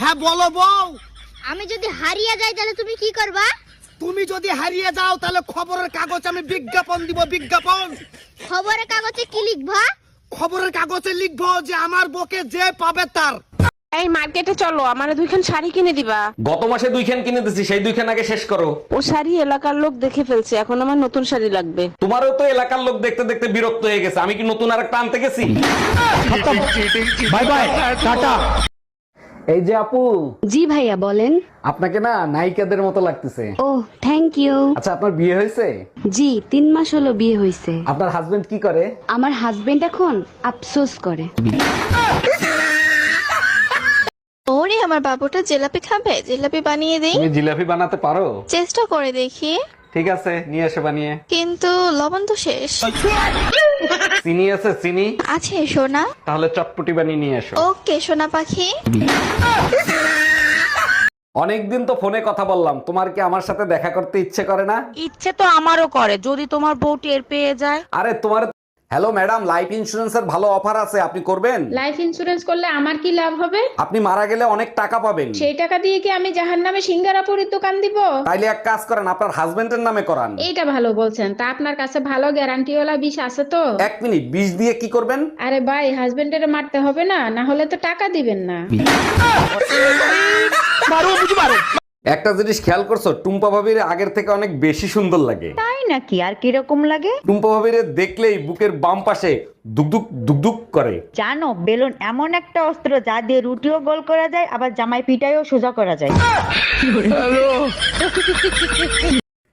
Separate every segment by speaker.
Speaker 1: হ্যাঁ বলো বউ।
Speaker 2: আমি যদি হারিয়ে যাই তাহলে তুমি কি করবা?
Speaker 1: তুমি যদি হারিয়ে যাও তাহলে খবরের কাগজ আমি বিজ্ঞাপন দিব বিজ্ঞাপন।
Speaker 2: খবরের কাগজে কি লিখবা?
Speaker 1: খবরের কাগজে লিখব যে আমার বকে যে পাবে তার।
Speaker 3: এই মার্কেটে চলো আমার দুইখান শাড়ি কিনে দিবা।
Speaker 4: গত মাসে দুইখান কিনে দিছি সেই দুইখান আগে শেষ করো।
Speaker 3: ও শাড়ি এলাকার লোক দেখে ফেলছে এখন আমার নতুন শাড়ি লাগবে।
Speaker 4: তোমারও তো এলাকার লোক দেখতে দেখতে বিরক্ত হয়ে গেছে আমি কি নতুন আর একটা আনতে গেছি? বাই বাই টাটা এই যে আপু
Speaker 5: জি ভাইয়া বলেন।
Speaker 4: আপনাকে না নায়িকাদের মতো লাগতেছে।
Speaker 5: ও থ্যাংক ইউ
Speaker 4: আচ্ছা আপনার বিয়ে হয়েছে?
Speaker 5: জি তিন মাস হলো বিয়ে হয়েছে।
Speaker 4: আপনার হাজবেন্ড কি করে?
Speaker 5: আমার হাজবেন্ড এখন আফসোস করে।
Speaker 6: ওরে আমার বাবুটা জিলাপি খাবে? জিলাপি বানিয়ে দিই।
Speaker 4: তুমি জিলাপি বানাতে পারো?
Speaker 6: চেষ্টা করে দেখি।
Speaker 4: ঠিক আছে নিয়ে এসে বানিয়ে।
Speaker 6: কিন্তু লবণ তো শেষ।
Speaker 4: চিনি আছে চিনি?
Speaker 6: আছে সোনা।
Speaker 4: তাহলে চটপটি বানিয়ে নিয়ে এসো।
Speaker 6: ওকে সোনা পাখি।
Speaker 4: অনেকদিন তো ফোনে কথা বললাম তোমার কি আমার সাথে দেখা করতে ইচ্ছে করে না?
Speaker 3: ইচ্ছে তো আমারও করে যদি তোমার বউ টের পেয়ে যায়।
Speaker 4: আরে তোমার হ্যালো ম্যাডাম লাইফ ইন্সুরেন্সের ভালো অফার আছে আপনি করবেন?
Speaker 7: লাইফ ইন্সুরেন্স করলে আমার কি লাভ হবে?
Speaker 4: আপনি মারা গেলে অনেক টাকা পাবেন।
Speaker 7: সেই টাকা দিয়ে কি আমি জাহান নামে সিঙ্গারাপুরের দোকান দিব?
Speaker 4: তাইলে এক কাজ করেন আপনার হাজবেন্ডের নামে করান।
Speaker 7: এইটা ভালো বলছেন তা আপনার কাছে ভালো গ্যারান্টিওয়ালা বিষ আছে তো?
Speaker 4: এক মিনিট বিষ দিয়ে কি করবেন?
Speaker 7: আরে ভাই হাজবেন্ডের মারতে হবে না না হলে তো টাকা দিবেন না।
Speaker 4: একটা জিনিস খেয়াল করছ টুম্পা ভাবির আগের থেকে অনেক বেশি সুন্দর লাগে।
Speaker 8: তাই নাকি? আর কীরকম লাগে?
Speaker 4: টুম্পা ভাবির দেখলেই বুকের বাম পাশে দুকদুক দুকদুক করে।
Speaker 8: জানো বেলুন এমন একটা অস্ত্র যা দিয়ে রুটিও গোল করা যায় আবার জামাই পিটাইও সোজা করা যায়।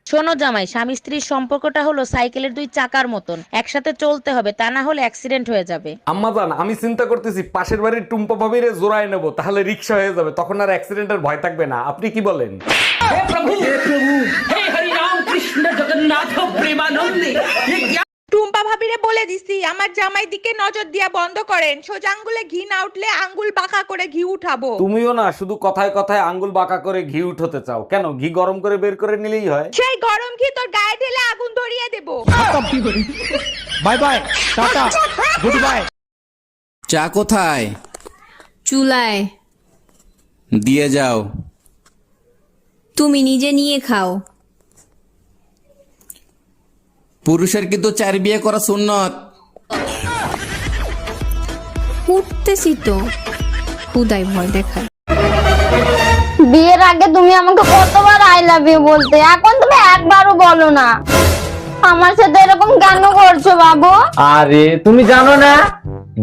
Speaker 3: শোনো জামাই স্বামী স্ত্রীর সম্পর্কটা হলো সাইকেলের দুই চাকার মতন। একসাথে চলতে হবে তা না হলে অ্যাক্সিডেন্ট হয়ে যাবে।
Speaker 4: আম্মা জান আমি চিন্তা করতেছি পাশের বাড়ির টুম্পা ভাবির জোড়ায় নেব তাহলে রিক্সা হয়ে যাবে তখন আর অ্যাক্সিডেন্টের ভয় থাকবে না। আপনি কি বলেন?
Speaker 9: টুম্পা ভাবিরে বলে দিছি আমার জামাই দিকে নজর দিয়া বন্ধ করেন। সোজা আঙ্গুলে ঘি না উঠলে আঙ্গুল বাঁকা করে ঘি উঠাবো।
Speaker 4: তুমিও না শুধু কথায় কথায় আঙ্গুল বাঁকা করে ঘি উঠতে চাও। কেন? ঘি গরম করে বের করে নিলেই হয়।
Speaker 9: সেই গরম ঘি তোর গায়ে ঢেলে আগুন ধরিয়ে দেবো।
Speaker 1: Bye bye tata good bye.
Speaker 10: চা কোথায়?
Speaker 11: চুলায়।
Speaker 10: দিয়ে যাও।
Speaker 11: তুমি নিজে নিয়ে খাও।
Speaker 10: পুরুষের কিন্তু চার বিয়ে করা সুন্নত।
Speaker 11: উঠতেছি তো। খুদাই ভয় দেখায়।
Speaker 2: বিয়ের আগে তুমি আমাকে কতবার আই লাভ ইউ বলতে? এখন তুমি একবারও বলো না। আমার সাথে এরকম কেন করছ বাবু?
Speaker 1: আরে তুমি জানো না?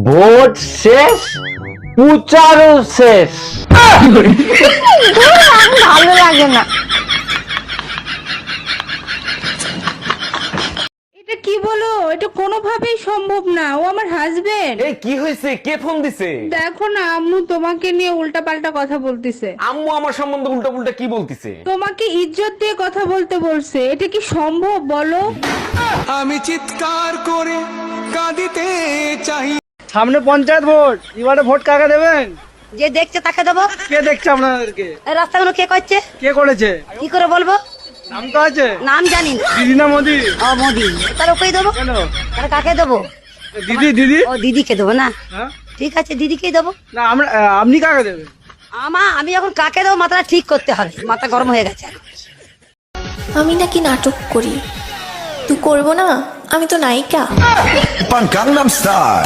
Speaker 1: ভোট শেষ পুচারও শেষ।
Speaker 2: ভালো লাগে না
Speaker 7: এটা কি বলো এটা কোনোভাবেই সম্ভব না ও আমার হাজবেন্ড
Speaker 4: এই কি হয়েছে? কে ফোন দিছে?
Speaker 7: দেখো না আম্মু তোমাকে নিয়ে উল্টাপাল্টা কথা বলতিছে।
Speaker 4: আম্মু আমার সম্বন্ধে উল্টা উল্টা কি বলতিছে?
Speaker 7: তোমাকে ইজ্জত দিয়ে কথা বলতে বলছে এটা কি সম্ভব বলো?
Speaker 10: আমি চিৎকার করে কাঁদিতে চাই।
Speaker 1: সামনে পঞ্চায়েত ভোট এবারে ভোট কাকে দেবেন?
Speaker 8: যে দেখছে তাকে দেবো।
Speaker 1: কে দেখছে আপনাদেরকে?
Speaker 8: রাস্তাগুলো কে করছে?
Speaker 1: কে করেছে?
Speaker 8: কি করে বলব?
Speaker 1: নাম তো আছে?
Speaker 8: নাম জানি না।
Speaker 1: দিদি না মোদি।
Speaker 8: ও মোদি। তার ওকেই দেবো?
Speaker 1: কেন?
Speaker 8: তাহলে কাকে দেবো?
Speaker 1: দিদি দিদি?
Speaker 8: ও দিদিকে দেবো না?
Speaker 1: হ্যাঁ?
Speaker 8: ঠিক আছে দিদিকেই দেবো।
Speaker 1: না আমরা আপনি কাকে দেবেন?
Speaker 8: আমা আমি এখন কাকে দেবো মাথাটা ঠিক করতে হবে। মাথা গরম হয়ে গেছে
Speaker 6: আমি নাকি নাটক করি। তুই করব না? আমি তো নায়িকা।
Speaker 10: Gangnam star.